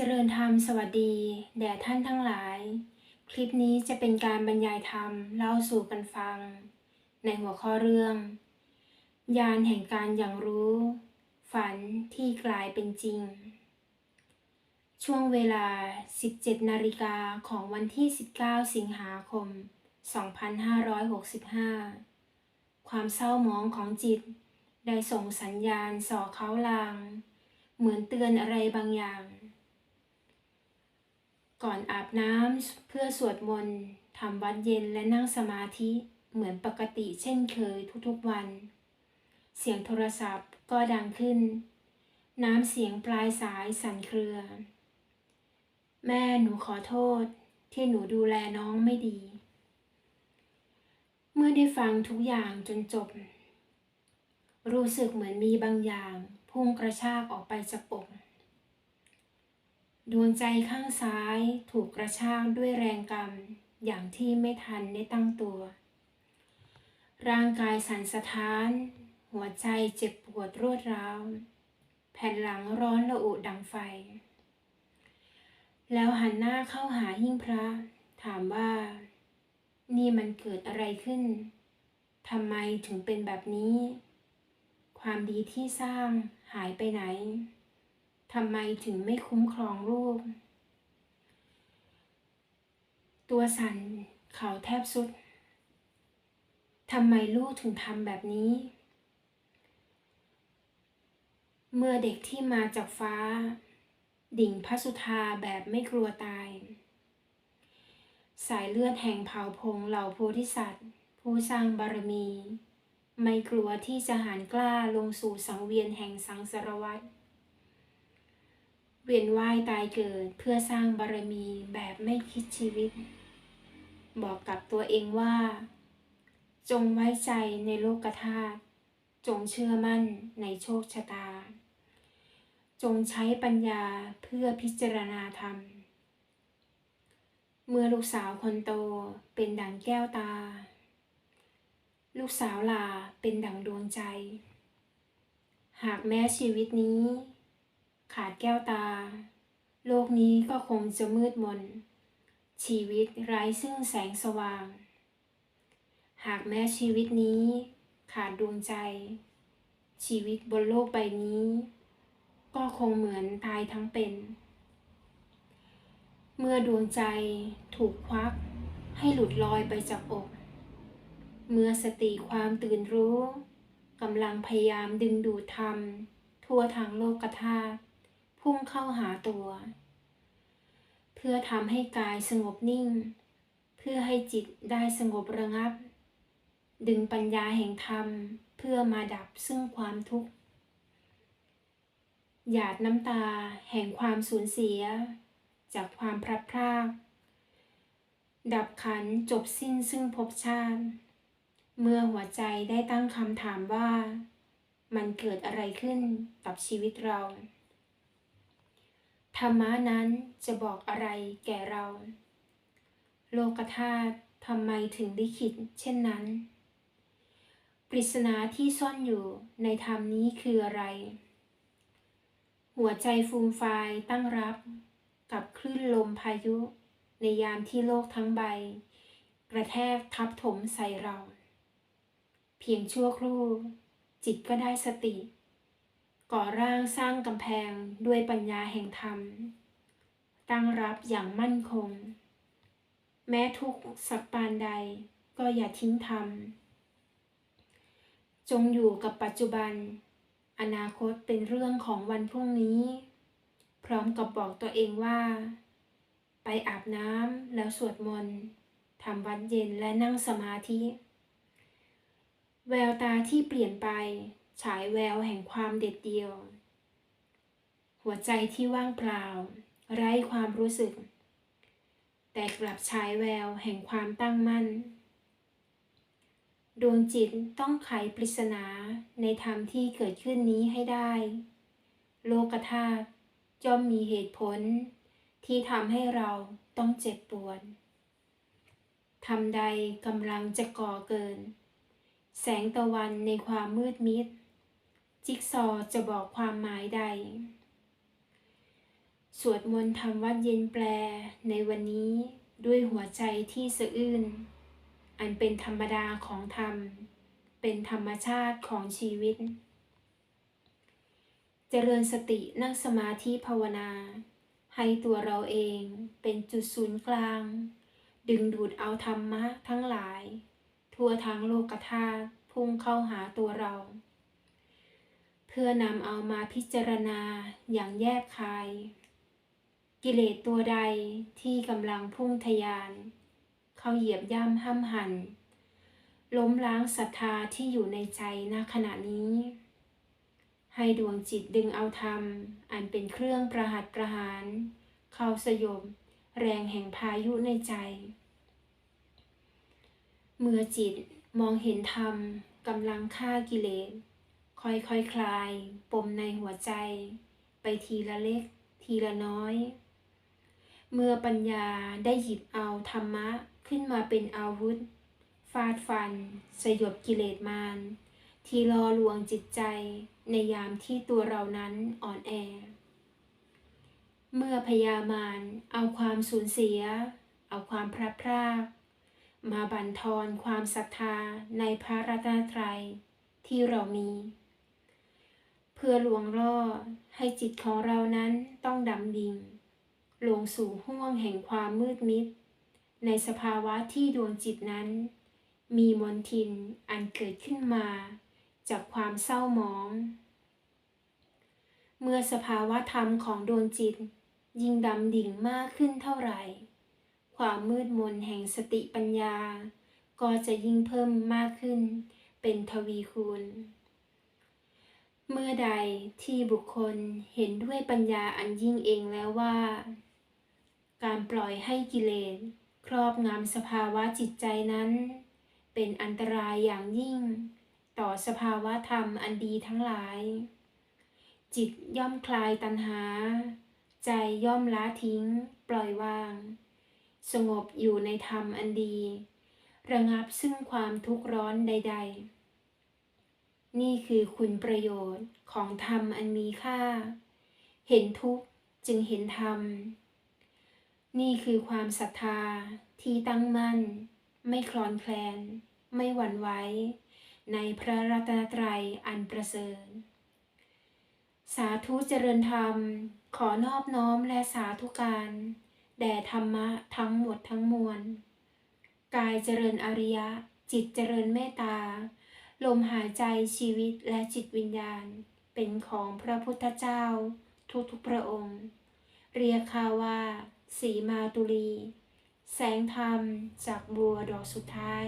เจริญธรรมสวัสดีแด่ท่านทั้งหลาย คลิปนี้จะเป็นการบรรยายธรรมเล่าสู่กันฟัง ในหัวข้อเรื่อง ยานแห่งการอย่างรู้ ฝันที่กลายเป็นจริง ช่วงเวลา 17 นาฬิกาของวันที่ 19 สิงหาคม 2565 ความเศร้าหมองของจิต ได้ส่งสัญญาณส่อเขาลาง เหมือนเตือนอะไรบางอย่าง ก่อนอาบน้ำเพื่อสวดมนต์ทำวัดเย็นและนั่งสมาธิเหมือนปกติเช่นเคยทุกๆวัน เสียงโทรศัพท์ก็ดังขึ้น น้ำเสียงปลายสายสั่นเครือ แม่หนูขอโทษที่หนูดูแลน้องไม่ดี เมื่อได้ฟังทุกอย่างจนจบ รู้สึกเหมือนมีบางอย่าง พุ่งกระชากออกไปจากอก ดวงใจข้างซ้ายถูกกระชากด้วยแรงกรรม อย่างที่ไม่ทันได้ตั้งตัว ร่างกายสั่นสะท้าน หัวใจเจ็บปวดรวดร้าว แผ่นหลังร้อนระอุดังไฟ แล้วหันหน้าเข้าหาหิ้งพระ ถามว่า นี่มันเกิดอะไรขึ้นทำไมถึงเป็นแบบนี้ ความดีที่สร้างหายไปไหน ทำไมถึงไม่คุ้มครองลูก ตัวสั่นเขาแทบสุด ทำไมลูกถึงทำแบบนี้ เมื่อเด็กที่มาจากฟ้า ดิ่งพระสุธาแบบไม่กลัวตาย สายเลือดแห่งเผ่าพงเหล่าโพธิสัตว์ ผู้สร้างบารมี ไม่กลัวที่จะหันกล้าลงสู่สังเวียนแห่งสังสารวัฏ เวียนว่ายตายเกิดเพื่อสร้างบารมีแบบไม่คิดชีวิต บอกกับตัวเองว่า จงไว้ใจในโลกธาตุจงเชื่อมั่นในโชคชะตา จงใช้ปัญญาเพื่อพิจารณาธรรม เมื่อลูกสาวคนโตเป็นดังแก้วตา ลูกสาวลาเป็นดังดวงใจ หากแม้ชีวิตนี้ ขาดแก้วตา โลกนี้ก็คงจะมืดมน ชีวิตไร้ซึ่งแสงสว่าง หากแม้ชีวิตนี้ ขาดดวงใจ ชีวิตบนโลกใบนี้ ก็คงเหมือนตายทั้งเป็น เมื่อดวงใจถูกควักให้หลุดลอยไปจากอก เมื่อสติความตื่นรู้กำลังพยายามดึงดูดธรรม ทั่วทางโลกธาตุ พุ่งเข้าหาตัว เพื่อทำให้กายสงบนิ่ง เพื่อให้จิตได้สงบระงับ ดึงปัญญาแห่งธรรมเพื่อมาดับซึ่งความทุกข์ หยาดน้ำตาแห่งความสูญเสีย จากความพลัดพรากดับขันจบสิ้นซึ่งภพชาติ เมื่อหัวใจได้ตั้งคำถามว่า มันเกิดอะไรขึ้นกับชีวิตเรา ธรรมะนั้นจะบอกอะไรแก่เรา โลกธาตุทำไมถึงลิขิตเช่นนั้น ปริศนาที่ซ่อนอยู่ในธรรมนี้คืออะไร หัวใจฟูมฟายตั้งรับกับคลื่นลมพายุ ในยามที่โลกทั้งใบ กระแทกทับถมใส่เรา เพียงชั่วครู่ จิตก็ได้สติ ก่อร่างสร้างกำแพงด้วยปัญญาแห่งธรรม ตั้งรับอย่างมั่นคง แม้ทุกสักปานใดก็อย่าทิ้งธรรม จงอยู่กับปัจจุบัน อนาคตเป็นเรื่องของวันพรุ่งนี้ พร้อมกับบอกตัวเองว่า ไปอาบน้ำแล้วสวดมนต์ทำวัดเย็นและนั่งสมาธิ แววตาที่เปลี่ยนไป ฉายแววแห่งความเด็ดเดี่ยว หัวใจที่ว่างเปล่า ไร้ความรู้สึก แต่กลับฉายแววแห่งความตั้งมั่น ดวงจิตต้องไขปริศนาในธรรมที่เกิดขึ้นนี้ให้ได้ โลกธาตุย่อมมีเหตุผล ที่ทำให้เราต้องเจ็บปวดทำใดกำลังจะก่อเกิน แสงตะวันในความมืดมิด จิ๊กซอว์จะบอกความหมายใด สวดมนต์ทำวัดเย็นแปลในวันนี้ด้วยหัวใจที่สะอื้น อันเป็นธรรมดาของธรรม เป็นธรรมชาติของชีวิต เจริญสตินั่งสมาธิภาวนา ให้ตัวเราเองเป็นจุดศูนย์กลาง ดึงดูดเอาธรรมะทั้งหลาย ทั่วทั้งโลกธาตุพุ่งเข้าหาตัวเรา พื่อนำเอามาพิจารณาอย่างแยบคาย กิเลสตัวใดที่กำลังพุ่งทะยาน เขาเหยียบย่ำห้ำหัน ล้มล้างศรัทธาที่อยู่ในใจณขณะนี้ ให้ดวงจิตดึงเอาธรรม อันเป็นเครื่องประหัตประหาร เข้าสยบแรงแห่งพายุในใจ เมื่อจิตมองเห็นธรรมกำลังฆ่ากิเลส ค่อยๆคคลาย ปมในหัวใจ ไปทีละเล็ก ทีละน้อย เมื่อปัญญาได้หยิบเอาธรรมะขึ้นมาเป็นอาวุธ ฟาดฟัน สยบกิเลสมารที่รอลวงจิตใจในยามที่ตัวเรานั้นอ่อนแอ เมื่อพยามารเอาความสูญเสีย เอาความพลัดพรากมาบั่นทอนความศรัทธาในพระรัตนตรัยที่เรามี เพื่อลวงล่อให้จิตของเรานั้นต้องดำดิ่งลงสู่ห้วงแห่งความมืดมิด ในสภาวะที่ดวงจิตนั้น มีมนทินอันเกิดขึ้นมา จากความเศร้าหมอง เมื่อสภาวะธรรมของดวงจิต ยิ่งดำดิ่งมากขึ้นเท่าไหร่ ความมืดมนแห่งสติปัญญา ก็จะยิ่งเพิ่มมากขึ้น เป็นทวีคูณ เมื่อใดที่บุคคลเห็นด้วยปัญญาอันยิ่งเองแล้วว่า การปล่อยให้กิเลสครอบงำสภาวะจิตใจนั้น เป็นอันตรายอย่างยิ่ง ต่อสภาวะธรรมอันดีทั้งหลาย จิตย่อมคลายตัณหา ใจย่อมละทิ้ง ปล่อยวาง สงบอยู่ในธรรมอันดี ระงับซึ่งความทุกข์ร้อนใด ๆ นี่คือคุณประโยชน์ของธรรมอันมีค่า เห็นทุกข์จึงเห็นธรรม นี่คือความศรัทธาที่ตั้งมั่น ไม่คลอนแคลน ไม่หวั่นไหวในพระรัตนตรัยอันประเสริฐ สาธุเจริญธรรม ขอนอบน้อมและสาธุการ แด่ธรรมะทั้งหมดทั้งมวล กายเจริญอริยะ จิตเจริญเมตตา ลมหายใจชีวิตและจิตวิญญาณ เป็นของพระพุทธเจ้า ทุกๆพระองค์ เรียกคาว่าสีมาตุลี แสงธรรมจากบัวดอกสุดท้าย